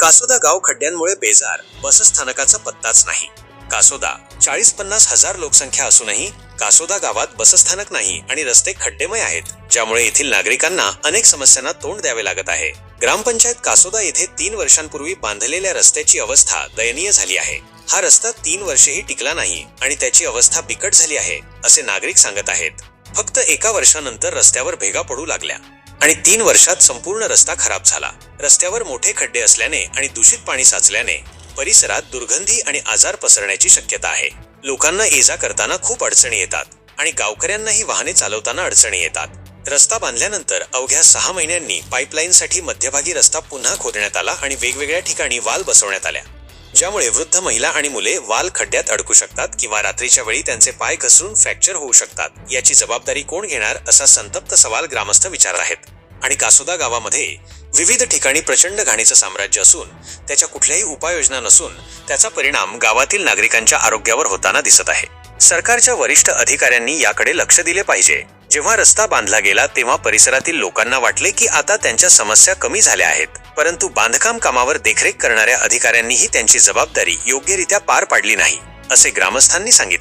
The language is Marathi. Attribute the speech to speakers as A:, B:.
A: कासोदा गाव खड्ड्यांमुळे बेजार बसस्थानकाचा पत्ताच नाही. कासोदा चाळीस पन्नास हजार लोकसंख्या असूनही कासोदा गावात बसस्थानक नाही आणि रस्ते खड्डेमय आहेत ज्यामुळे येथील नागरिकांना अनेक समस्यांना तोंड द्यावे लागत आहे. ग्रामपंचायत कासोदा येथे तीन वर्षांपूर्वी बांधलेल्या रस्त्याची अवस्था दयनीय झाली आहे. हा रस्ता तीन वर्षेही टिकला नाही आणि त्याची अवस्था बिकट झाली आहे असे नागरिक सांगत आहेत. फक्त एका वर्षानंतर रस्त्यावर भेगा पडू लागल्या. आणि तीन वर्षात संपूर्ण रस्ता खराब झाला. रस्त्यावर मोठे खड्डे असल्याने आणि दूषित पाणी साचल्याने परिसरात दुर्गंधी आणि आजार पसरण्याची शक्यता आहे. लोकांना ये जा करताना खूप अडचणी येतात आणि गावकऱ्यांनाही वाहने चालवताना अडचणी येतात. रस्ता बांधल्यानंतर अवघ्या सहा महिन्यांनी पाईपलाईनसाठी मध्यभागी रस्ता पुन्हा खोदण्यात आला आणि वेगवेगळ्या ठिकाणी वाल बसवण्यात आल्या. ज्यामुळे वृद्ध महिला आणि मुले वाल खड्ड्यात अडकू शकतात किंवा रात्रीच्या वेळी त्यांचे पाय घसरून फ्रॅक्चर होऊ शकतात. याची जबाबदारी कोण घेणार असा संतप्त सवाल ग्रामस्थ विचारत आहेत. आणि कासोदा गावामध्ये विविध ठिकाणी प्रचंड घाणीचं साम्राज्य असून त्याच्या कुठल्याही उपाययोजना नसून त्याचा परिणाम गावातील नागरिकांच्या आरोग्यावर होताना दिसत आहे. सरकारच्या वरिष्ठ अधिकाऱ्यांनी याकडे लक्ष दिले पाहिजे. जेव्हा रस्ता बांधला गेला तेव्हा परिसरातील लोकांना वाटले की आता त्यांच्या समस्या कमी झाल्या आहेत. परंतु बांधकाम कामावर देखरेख करणाऱ्या अधिकाऱ्यांनीही त्यांची जबाबदारी योग्यरित्या पार पाडली नाही असे ग्रामस्थांनी सांगितले.